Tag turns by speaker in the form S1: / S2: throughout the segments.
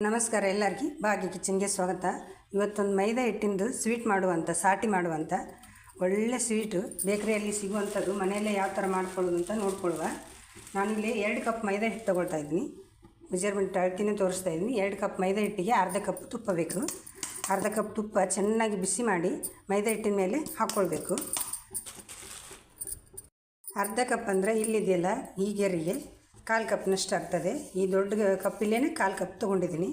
S1: ನಮಸ್ಕಾರ ಎಲ್ಲರಿಗೂ. ಭಾಗ್ಯ ಕಿಚನ್ಗೆ ಸ್ವಾಗತ. ಇವತ್ತೊಂದು ಮೈದಾ ಹಿಟ್ಟಿಂದು ಸ್ವೀಟ್ ಮಾಡುವಂಥ ಸಾಟಿ ಮಾಡುವಂಥ ಒಳ್ಳೆ ಸ್ವೀಟು ಬೇಕರಿಯಲ್ಲಿ ಸಿಗುವಂಥದ್ದು, ಮನೆಯಲ್ಲೇ ಯಾವ ಥರ ಮಾಡ್ಕೊಳ್ಳೋದು ಅಂತ ನೋಡ್ಕೊಳ್ಳುವ. ನಾನಿಲ್ಲಿ ಎರಡು ಕಪ್ ಮೈದಾ ಹಿಟ್ಟು ತೊಗೊಳ್ತಾ ಇದ್ದೀನಿ. ಮೆಜರ್ಮೆಂಟ್ ಅಳ್ತಿನೇ ತೋರಿಸ್ತಾ ಇದ್ದೀನಿ. ಎರಡು ಕಪ್ ಮೈದಾ ಹಿಟ್ಟಿಗೆ ಅರ್ಧ ಕಪ್ ತುಪ್ಪ ಬೇಕು. ಅರ್ಧ ಕಪ್ ತುಪ್ಪ ಚೆನ್ನಾಗಿ ಬಿಸಿ ಮಾಡಿ ಮೈದಾ ಹಿಟ್ಟಿನ ಮೇಲೆ ಹಾಕ್ಕೊಳ್ಬೇಕು. ಅರ್ಧ ಕಪ್ ಅಂದರೆ ಇಲ್ಲಿದೆಯಲ್ಲ ಈ ಗೆರಿಗೆ ಕಾಲು ಕಪ್ನಷ್ಟು ಆಗ್ತದೆ. ಈ ದೊಡ್ಡ ಕಪ್ಪಿಲ್ಲೇ ಕಾಲು ಕಪ್ ತೊಗೊಂಡಿದ್ದೀನಿ.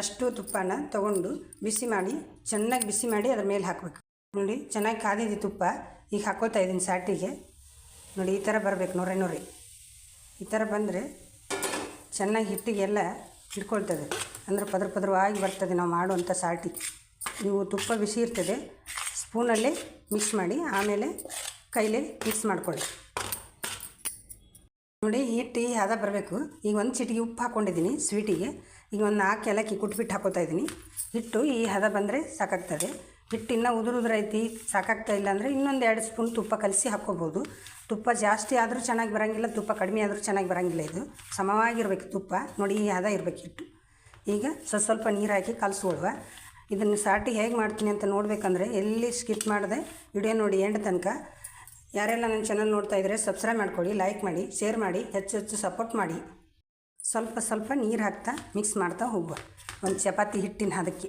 S1: ಅಷ್ಟು ತುಪ್ಪನ ತೊಗೊಂಡು ಬಿಸಿ ಮಾಡಿ, ಚೆನ್ನಾಗಿ ಬಿಸಿ ಮಾಡಿ ಅದ್ರ ಮೇಲೆ ಹಾಕಬೇಕು. ನೋಡಿ, ಚೆನ್ನಾಗಿ ಕಾದಿದೆ ತುಪ್ಪ. ಈಗ ಹಾಕೋತಾ ಇದ್ದೀನಿ ಸಾಟಿಗೆ ನೋಡಿ, ಈ ಥರ ಬರಬೇಕು ನೋರೆ ನೋರಿ. ಈ ಥರ ಬಂದರೆ ಚೆನ್ನಾಗಿ ಹಿಟ್ಟಿಗೆಲ್ಲ ಹಿಡ್ಕೊಳ್ತದೆ. ಅಂದರೆ ಪದ್ರ ಪದ್ರವಾಗಿ ಬರ್ತದೆ ನಾವು ಮಾಡುವಂಥ ಸಾಟಿ ನೀವು ತುಪ್ಪ ಬಿಸಿ ಇರ್ತದೆ, ಸ್ಪೂನಲ್ಲೇ ಮಿಕ್ಸ್ ಮಾಡಿ, ಆಮೇಲೆ ಕೈಲೇ ಮಿಕ್ಸ್ ಮಾಡ್ಕೊಳ್ಳಿ. ನೋಡಿ, ಈ ಹದ ಬರಬೇಕು. ಈಗ ಒಂದು ಚಿಟಿಗೆ ಉಪ್ಪು ಹಾಕ್ಕೊಂಡಿದ್ದೀನಿ ಸ್ವೀಟಿಗೆ. ಈಗ ಒಂದು ನಾಲ್ಕು ಏಲಕ್ಕಿ ಕುಟ್ಬಿಟ್ಟು ಹಾಕೋತಾ ಇದ್ದೀನಿ. ಹಿಟ್ಟು ಈ ಹದ ಬಂದರೆ ಸಾಕಾಗ್ತದೆ. ಹಿಟ್ಟು ಇನ್ನೂ ಉದುರು ಉದುರೈತಿ ಸಾಕಾಗ್ತಾ ಇಲ್ಲ ಅಂದರೆ ಇನ್ನೊಂದು ಎರಡು ಸ್ಪೂನ್ ತುಪ್ಪ ಕಲಸಿ ಹಾಕ್ಕೋಬೋದು. ತುಪ್ಪ ಜಾಸ್ತಿ ಆದರೂ ಚೆನ್ನಾಗಿ ಬರೋಂಗಿಲ್ಲ, ತುಪ್ಪ ಕಡಿಮೆ ಆದರೂ ಚೆನ್ನಾಗಿ ಬರೋಂಗಿಲ್ಲ ಇದು. ಸಮವಾಗಿರ್ಬೇಕು ತುಪ್ಪ. ನೋಡಿ, ಈ ಹದ ಇರಬೇಕು ಹಿಟ್ಟು. ಈಗ ಸ್ವಲ್ಪ ಸ್ವಲ್ಪ ನೀರು ಹಾಕಿ ಕಲಸ್ಕೊಳ್ವ. ಇದನ್ನು ಸಾಟಿ ಹೇಗೆ ಮಾಡ್ತೀನಿ ಅಂತ ನೋಡಬೇಕಂದ್ರೆ ಎಲ್ಲಿ ಸ್ಕಿಪ್ ಮಾಡಿದೆ, ವಿಡಿಯೋ ನೋಡಿ, ಎಂಡ್ ತನಕ. ಯಾರೆಲ್ಲ ನನ್ನ ಚಾನಲ್ ನೋಡ್ತಾ ಇದ್ದರೆ ಸಬ್ಸ್ಕ್ರೈಬ್ ಮಾಡ್ಕೊಳ್ಳಿ ಲೈಕ್ ಮಾಡಿ ಶೇರ್ ಮಾಡಿ, ಹೆಚ್ಚು ಹೆಚ್ಚು ಸಪೋರ್ಟ್ ಮಾಡಿ. ಸ್ವಲ್ಪ ಸ್ವಲ್ಪ ನೀರು ಹಾಕ್ತಾ ಮಿಕ್ಸ್ ಮಾಡ್ತಾ ಹೋಗುವ. ಒಂದು ಚಪಾತಿ ಹಿಟ್ಟಿನ ಅದಕ್ಕೆ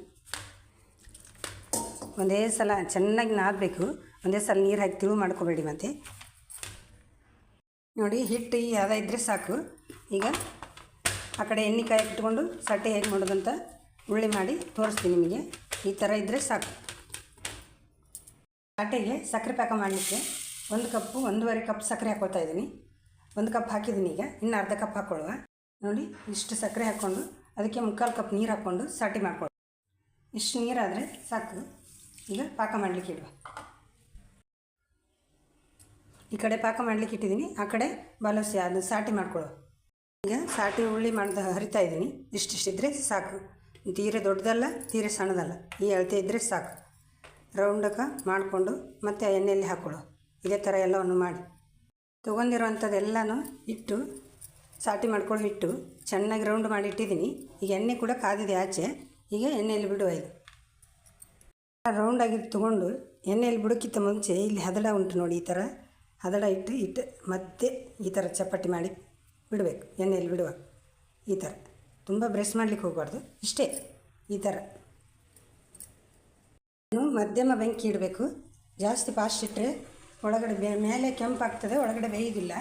S1: ಒಂದೇ ಸಲ ಚೆನ್ನಾಗಿ ನಾದಬೇಕು. ಒಂದೇ ಸಲ ನೀರು ಹಾಕಿ ತಿಳು ಮಾಡ್ಕೋಬೇಡಿ ಮತ್ತೆ. ನೋಡಿ ಹಿಟ್ಟು ಹದ ಇದ್ದರೆ ಸಾಕು. ಈಗ ಆ ಕಡೆ ಎಣ್ಣೆ ಕಾಯಿ ಇಟ್ಕೊಂಡು ಸಟ್ಟೆ ಹೇಗೆ ಮಾಡೋದಂತ ಉಳ್ಳಿ ಮಾಡಿ ತೋರಿಸ್ತೀನಿ ನಿಮಗೆ. ಈ ಥರ ಇದ್ದರೆ ಸಾಕು. ಸಟ್ಟೆಗೆ ಸಕ್ಕರೆ ಪಾಕ ಮಾಡಲಿಕ್ಕೆ ಒಂದು ಕಪ್ಪು, ಒಂದೂವರೆ ಕಪ್ ಸಕ್ಕರೆ ಹಾಕ್ಕೊಳ್ತಾ ಇದ್ದೀನಿ. ಒಂದು ಕಪ್ ಹಾಕಿದ್ದೀನಿ ಈಗ. ಇನ್ನು ಅರ್ಧ ಕಪ್ ಹಾಕ್ಕೊಳ್ಳುವ ನೋಡಿ, ಇಷ್ಟು ಸಕ್ಕರೆ ಹಾಕ್ಕೊಂಡು, ಅದಕ್ಕೆ ಮುಕ್ಕಾಲು ಕಪ್ ನೀರು ಹಾಕ್ಕೊಂಡು ಸಾಟಿ ಮಾಡ್ಕೊಳ್ಳಿ ಇಷ್ಟು ನೀರಾದರೆ ಸಾಕು. ಈಗ ಪಾಕ ಮಾಡಲಿಕ್ಕೆ ಇಡುವ. ಈ ಕಡೆ ಪಾಕ ಮಾಡಲಿಕ್ಕೆ ಇಟ್ಟಿದ್ದೀನಿ. ಆ ಕಡೆ ಬಾಲಸಿ ಅದು ಸಾಟಿ ಮಾಡ್ಕೊಳ್ಳೋ ಈಗ ಸಾಟಿ ಉಳ್ಳಿ ಮಾಡ್ದ, ಹರಿತಾ ಇದ್ದೀನಿ. ಇಷ್ಟಿಷ್ಟಿದ್ರೆ ಸಾಕು. ತೀರೆ ದೊಡ್ಡದಲ್ಲ, ತೀರೆ ಸಣ್ಣದಲ್ಲ. ಈ ಅಳತೆ ಇದ್ದರೆ ಸಾಕು. ರೌಂಡಕ್ಕೆ ಮಾಡಿಕೊಂಡು ಮತ್ತೆ ಎಣ್ಣೆಯಲ್ಲಿ ಹಾಕ್ಕೊಳ್ಳೋ ಇದೇ ಥರ ಎಲ್ಲವನ್ನು ಮಾಡಿ. ತೊಗೊಂಡಿರುವಂಥದ್ದೆಲ್ಲನೂ ಇಟ್ಟು, ಸಾಟಿ ಮಾಡ್ಕೊಂಡು ಇಟ್ಟು ಚೆನ್ನಾಗಿ ರೌಂಡ್ ಮಾಡಿ ಇಟ್ಟಿದ್ದೀನಿ. ಈಗ ಎಣ್ಣೆ ಕೂಡ ಕಾದಿದೆ ಆಚೆ. ಈಗ ಎಣ್ಣೆಯಲ್ಲಿ ಬಿಡುವ ಇದು. ರೌಂಡಾಗಿ ತೊಗೊಂಡು ಎಣ್ಣೆಯಲ್ಲಿ ಬಿಡೋಕ್ಕಿಂತ ಮುಂಚೆ ಇಲ್ಲಿ ಹದಡ ಉಂಟು ನೋಡಿ ಈ ಥರ. ಹದಡ ಇಟ್ಟು ಇಟ್ಟು ಮತ್ತೆ ಈ ಥರ ಚಪಾತಿ ಮಾಡಿ ಬಿಡಬೇಕು. ಎಣ್ಣೆಯಲ್ಲಿ ಬಿಡುವ ಈ ಥರ. ತುಂಬ ಬ್ರೆಸ್ ಮಾಡಲಿಕ್ಕೆ ಹೋಗಬಾರ್ದು. ಇಷ್ಟೇ ಈ ಥರ. ಮಧ್ಯಮ ಬೆಂಕಿ ಇಡಬೇಕು. ಜಾಸ್ತಿ ಫಾಸ್ಟ್ ಇಟ್ಟರೆ ಒಳಗಡೆ ಬೇ ಮೇಲೆ ಕೆಂಪಾಗ್ತದೆ, ಒಳಗಡೆ ಬೇಯೋದಿಲ್ಲ.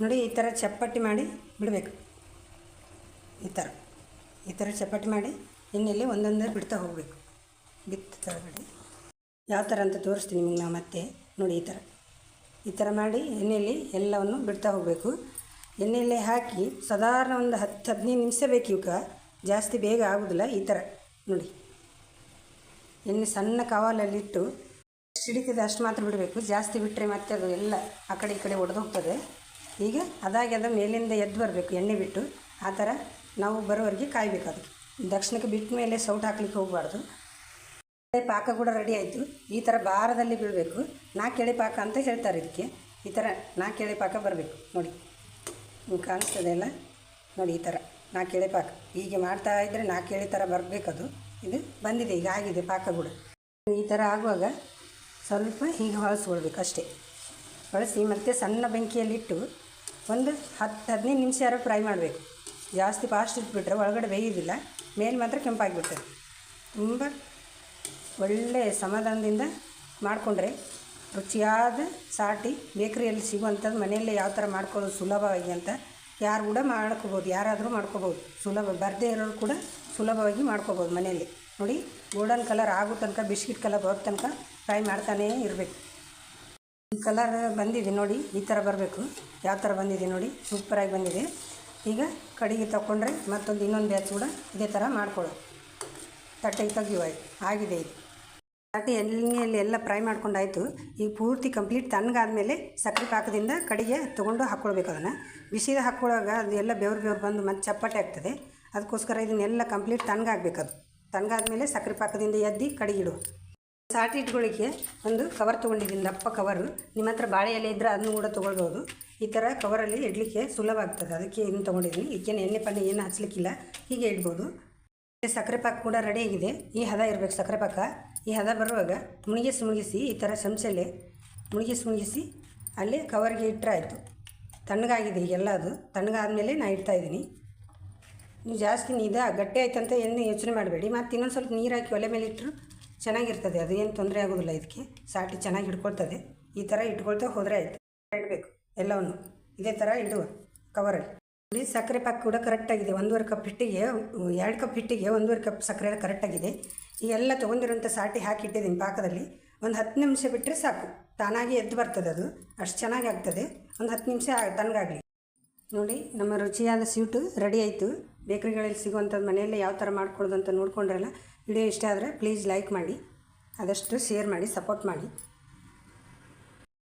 S1: ನೋಡಿ, ಈ ಥರ ಚಪ್ಪಟ್ಟಿ ಮಾಡಿ ಬಿಡಬೇಕು. ಈ ಥರ ಈ ಥರ ಚಪ್ಪಟ್ಟಿ ಮಾಡಿ ಎಣ್ಣೆಯಲ್ಲಿ ಒಂದೊಂದೇ ಬಿಡ್ತಾ ಹೋಗಬೇಕು. ಬಿತ್ತು ಕೆಳಗಡೆ ಯಾವ ಥರ ಅಂತ ತೋರಿಸ್ತೀನಿ ನಿಮಗೆ ನಾವು ಮತ್ತೆ. ನೋಡಿ, ಈ ಥರ ಈ ಥರ ಮಾಡಿ ಎಣ್ಣೆಯಲ್ಲಿ ಎಲ್ಲವನ್ನು ಬಿಡ್ತಾ ಹೋಗಬೇಕು. ಎಣ್ಣೆಯಲ್ಲಿ ಹಾಕಿ ಸಾಧಾರಣ ಒಂದು ಹತ್ತು, ಹದಿನೈದು ನಿಮಿಷ ಬೇಕು ಇವಕ್ಕೆ ಜಾಸ್ತಿ ಬೇಗ ಆಗೋದಿಲ್ಲ ಈ ಥರ ನೋಡಿ. ಎಣ್ಣೆ ಸಣ್ಣ ಕವಾಲಲ್ಲಿಟ್ಟು ಹಿಡಿತಿದೆ ಅಷ್ಟು ಮಾತ್ರ ಬಿಡಬೇಕು. ಜಾಸ್ತಿ ಬಿಟ್ಟರೆ ಮತ್ತೆ ಅದು ಎಲ್ಲ ಆ ಕಡೆ ಈ ಕಡೆ ಒಡೆದು ಹೋಗ್ತದೆ ಈಗ ಅದಾಗಿ ಅದು ಮೇಲಿಂದ ಎದ್ದು ಬರಬೇಕು ಎಣ್ಣೆ ಬಿಟ್ಟು. ಆ ಥರ ನಾವು ಬರೋವರೆಗೆ ಕಾಯಬೇಕು ಅದಕ್ಕೆ. ದಕ್ಷಿಣಕ್ಕೆ ಬಿಟ್ಟ ಮೇಲೆ ಸೌಟ್ ಹಾಕ್ಲಿಕ್ಕೆ ಹೋಗಬಾರ್ದು. ಪಾಕ ಕೂಡ ರೆಡಿ ಆಯಿತು. ಈ ಥರ ಭಾರದಲ್ಲಿ ಬೀಳಬೇಕು ಎಳೆ ಪಾಕ ಅಂತ ಹೇಳ್ತಾರೆ ಇದಕ್ಕೆ. ಈ ಥರ ನಾಲ್ಕು ಎಳೆ ಪಾಕ ಬರಬೇಕು. ನೋಡಿ. ನಿಮ್ಗೆ ಕಾಣಿಸ್ತದೆ ಅಲ್ಲ? ನೋಡಿ ಈ ಥರ ನಾಲ್ಕು ಎಳೆ ಪಾಕ. ಹೀಗೆ ಮಾಡ್ತಾ ಇದ್ದರೆ ನಾಲ್ಕು ಎಳೆ ಥರ ಬರಬೇಕದು. ಇದು ಬಂದಿದೆ, ಈಗ ಆಗಿದೆ ಪಾಕ ಕೂಡ. ಈ ಥರ ಆಗುವಾಗ ಸ್ವಲ್ಪ ಹೀಗೆ ಹೊಳಸ್ಕೊಳ್ಬೇಕು ಅಷ್ಟೇ. ಹೊಳಸಿ ಮತ್ತು ಸಣ್ಣ ಬೆಂಕಿಯಲ್ಲಿಟ್ಟು ಒಂದು ಹತ್ತು ಹದಿನೈದು ನಿಮಿಷ ಯಾರು ಫ್ರೈ ಮಾಡಬೇಕು. ಜಾಸ್ತಿ ಫಾಸ್ಟ್ ಇಟ್ಬಿಟ್ರೆ ಒಳಗಡೆ ಬೇಯೋದಿಲ್ಲ, ಮೇಲೆ ಮಾತ್ರ ಕೆಂಪಾಗಿಬಿಡ್ತದೆ ತುಂಬ ಒಳ್ಳೆ ಸಮಾಧಾನದಿಂದ ಮಾಡಿಕೊಂಡ್ರೆ ರುಚಿಯಾದ ಸಾಟಿ ಬೇಕ್ರಿಯಲ್ಲಿ ಸಿಗುವಂಥದ್ದು ಮನೆಯಲ್ಲೇ ಯಾವ ಥರ ಮಾಡ್ಕೊಳ್ಳೋದು ಸುಲಭವಾಗಿ ಅಂತ ಯಾರು ಕೂಡ ಮಾಡ್ಕೋಬೋದು, ಯಾರಾದರೂ ಮಾಡ್ಕೋಬೋದು. ಸುಲಭ, ಬರದೇ ಇರೋರು ಕೂಡ ಸುಲಭವಾಗಿ ಮಾಡ್ಕೋಬೋದು ಮನೆಯಲ್ಲಿ. ನೋಡಿ ಗೋಲ್ಡನ್ ಕಲರ್ ಆಗೋ ತನಕ ಬಿಸ್ಕಿಟ್ ಕಲರ್ ಬರೋ ತನಕ ಫ್ರೈ ಮಾಡ್ತಾನೇ ಇರಬೇಕು. ಈ ಕಲರ್ ಬಂದಿದೆ ನೋಡಿ, ಈ ಥರ ಬರಬೇಕು. ಯಾವ ಥರ ಬಂದಿದೆ ನೋಡಿ ಸೂಪರಾಗಿ ಬಂದಿದೆ. ಈಗ ಕಡೆಗೆ ತಗೊಂಡ್ರೆ ಮತ್ತೊಂದು ಇನ್ನೊಂದು ಬ್ಯಾಚ್ ಕೂಡ ಇದೇ ಥರ ಮಾಡ್ಕೊಳ್ಳೋದು ತಟ್ಟೆಗೆ ತೆಗಿಯುವ ಆಗಿದೆ ಇದು. ತಟ್ಟೆ ಎಣ್ಣೆಯಲ್ಲಿ ಎಲ್ಲ ಫ್ರೈ ಮಾಡ್ಕೊಂಡಾಯಿತು. ಈಗ ಪೂರ್ತಿ ಕಂಪ್ಲೀಟ್ ತಣ್ಣಗಾದ್ಮೇಲೆ ಸಕ್ಕರೆ ಪಾಕದಿಂದ ಕಡೆಗೆ ತೊಗೊಂಡು ಹಾಕ್ಕೊಳ್ಬೇಕು ಅದನ್ನು. ಬಿಸಿದ ಹಾಕ್ಕೊಳ್ಳೋವಾಗ ಅದು ಎಲ್ಲ ಬೆವ್ರು ಬೆವ್ರು ಬಂದು ಮತ್ತೆ ಚಪ್ಪಟೆ ಆಗ್ತದೆ. ಅದಕ್ಕೋಸ್ಕರ ಇದನ್ನೆಲ್ಲ ಕಂಪ್ಲೀಟ್ ತಣ್ಣಗಾಗಬೇಕು ಅದು. ತಣ್ಣಗಾದ್ಮೇಲೆ ಸಕ್ಕರೆ ಪಾಕದಿಂದ ಎದ್ದು ಕಡೆಗಿಡು ಸಾಟಿ ಇಟ್ಕೊಳ್ಳಿಕ್ಕೆ ಒಂದು ಕವರ್ ತೊಗೊಂಡಿದ್ದೀನಿ. ದಪ್ಪ ಕವರು ನಿಮ್ಮ ಹತ್ರ ಬಾಳೆ ಎಲೆ ಇದ್ದರೆ ಅದನ್ನು ಕೂಡ ತೊಗೊಳ್ಬೋದು. ಈ ಥರ ಕವರಲ್ಲಿ ಇಡಲಿಕ್ಕೆ ಸುಲಭ ಆಗ್ತದೆ ಅದಕ್ಕೆ ಏನು ತೊಗೊಂಡಿದ್ದೀನಿ. ಇದಕ್ಕೇನು ಎಣ್ಣೆ ಪಣ್ಣೆ ಏನು ಹಚ್ಚಲಿಕ್ಕಿಲ್ಲ ಹೀಗೆ ಇಡ್ಬೋದು. ಸಕ್ಕರೆ ಪಾಕ ಕೂಡ ರೆಡಿ ಆಗಿದೆ. ಈ ಹದ ಇರಬೇಕು ಸಕ್ಕರೆ ಪಾಕ. ಈ ಹದ ಬರುವಾಗ ಮುಳುಗಿಸಿ ಮುಳುಗಿಸಿ ಈ ಥರ ಚಮಚಲ್ಲಿ ಮುಳುಗಿಸಿ ಮುಳುಗಿಸಿ ಅಲ್ಲಿ ಕವರ್ಗೆ ಇಟ್ಟರೆ ಆಯಿತು. ತಣ್ಣಗಾಗಿದೆ ಈಗೆಲ್ಲ ಅದು ತಣ್ಣಗಾದಮೇಲೆ ನಾನು ಇಡ್ತಾ ಇದ್ದೀನಿ. ನೀವು ಜಾಸ್ತಿ ನೀದ, ಗಟ್ಟಿ ಆಯ್ತಂತ ಏನು ಯೋಚನೆ ಮಾಡಬೇಡಿ. ಮತ್ತು ಇನ್ನೊಂದು ಸ್ವಲ್ಪ ನೀರು ಹಾಕಿ ಒಲೆ ಮೇಲೆ ಇಟ್ಟರು ಚೆನ್ನಾಗಿರ್ತದೆ, ಅದು ಏನು ತೊಂದರೆ ಆಗೋದಿಲ್ಲ ಇದಕ್ಕೆ. ಸಾಟಿ ಚೆನ್ನಾಗಿ ಹಿಡ್ಕೊಳ್ತದೆ. ಈ ಥರ ಇಟ್ಕೊಳ್ತಾ ಹೋದರೆ ಆಯಿತು. ಇಡಬೇಕು, ಎಲ್ಲವನ್ನು. ಇದೇ ಥರ ಇಡುವ ಕವರಲ್ಲಿ ಇಲ್ಲಿ ಸಕ್ಕರೆ ಪಾಕ ಕೂಡ ಕರೆಕ್ಟಾಗಿದೆ ಒಂದೂವರೆ ಕಪ್ ಹಿಟ್ಟಿಗೆ, ಎರಡು ಕಪ್ ಹಿಟ್ಟಿಗೆ ಒಂದೂವರೆ ಕಪ್ ಸಕ್ಕರೆ ಕರೆಕ್ಟಾಗಿದೆ ಈ ಎಲ್ಲ ತೊಗೊಂಡಿರೋಂಥ ಸಾಟಿ ಹಾಕಿಟ್ಟಿದ್ದೀನಿ ಪಾಕದಲ್ಲಿ. ಒಂದು ಹತ್ತು ನಿಮಿಷ ಬಿಟ್ಟರೆ ಸಾಕು. ತಾನಾಗಿ ಎದ್ದು ಬರ್ತದೆ ಅದು. ಅಷ್ಟು ಚೆನ್ನಾಗಿ ಆಗ್ತದೆ. ಒಂದು ಹತ್ತು ನಿಮಿಷ ತನಗಾಗಲಿ. ನೋಡಿ, ನಮ್ಮ ರುಚಿಯಾದ ಸ್ವೀಟು ರೆಡಿ ಆಯಿತು. ಬೇಕ್ರಿಗಳಲ್ಲಿ ಸಿಗುವಂಥದ್ದು ಮನೆಯಲ್ಲೇ ಯಾವ ಥರ ಮಾಡ್ಕೊಳ್ಳೋದು ಅಂತ ನೋಡ್ಕೊಂಡ್ರಲ್ಲ ವಿಡಿಯೋ ಇಷ್ಟ ಆದರೆ ಪ್ಲೀಸ್ ಲೈಕ್ ಮಾಡಿ, ಆದಷ್ಟು ಶೇರ್ ಮಾಡಿ, ಸಪೋರ್ಟ್ ಮಾಡಿ.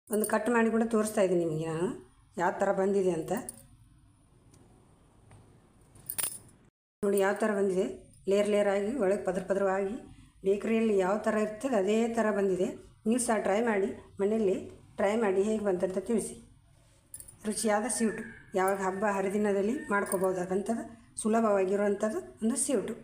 S1: ಒಂದು ಕಟ್ ಮಾಡಿ ಕೂಡ ತೋರಿಸ್ತಾ ಇದ್ದೀನಿ ನಿಮಗೆ ನಾನು, ಯಾವ ಥರ ಬಂದಿದೆ ಅಂತ. ನೋಡಿ ಯಾವ ಥರ ಬಂದಿದೆ ಲೇರ್ ಲೇರ್ ಆಗಿ, ಒಳಗೆ ಪದ್ರ ಪದರವಾಗಿ, ಬೇಕ್ರಿಯಲ್ಲಿ ಯಾವ ಥರ ಇರ್ತದೆ ಅದೇ ಥರ ಬಂದಿದೆ. ನೀವು ಸಹ ಟ್ರೈ ಮಾಡಿ, ಮನೆಯಲ್ಲಿ ಟ್ರೈ ಮಾಡಿ ಹೇಗೆ ಬಂತಂತ ತಿಳಿಸಿ. ರುಚಿಯಾದ ಸ್ವೀಟು ಯಾವಾಗ ಹಬ್ಬ ಹರಿದಿನದಲ್ಲಿ ಮಾಡ್ಕೋಬೋದಾದಂಥದ್ದು. ಸುಲಭವಾಗಿರುವಂಥದ್ದು ಒಂದು ಸ್ವೀಟು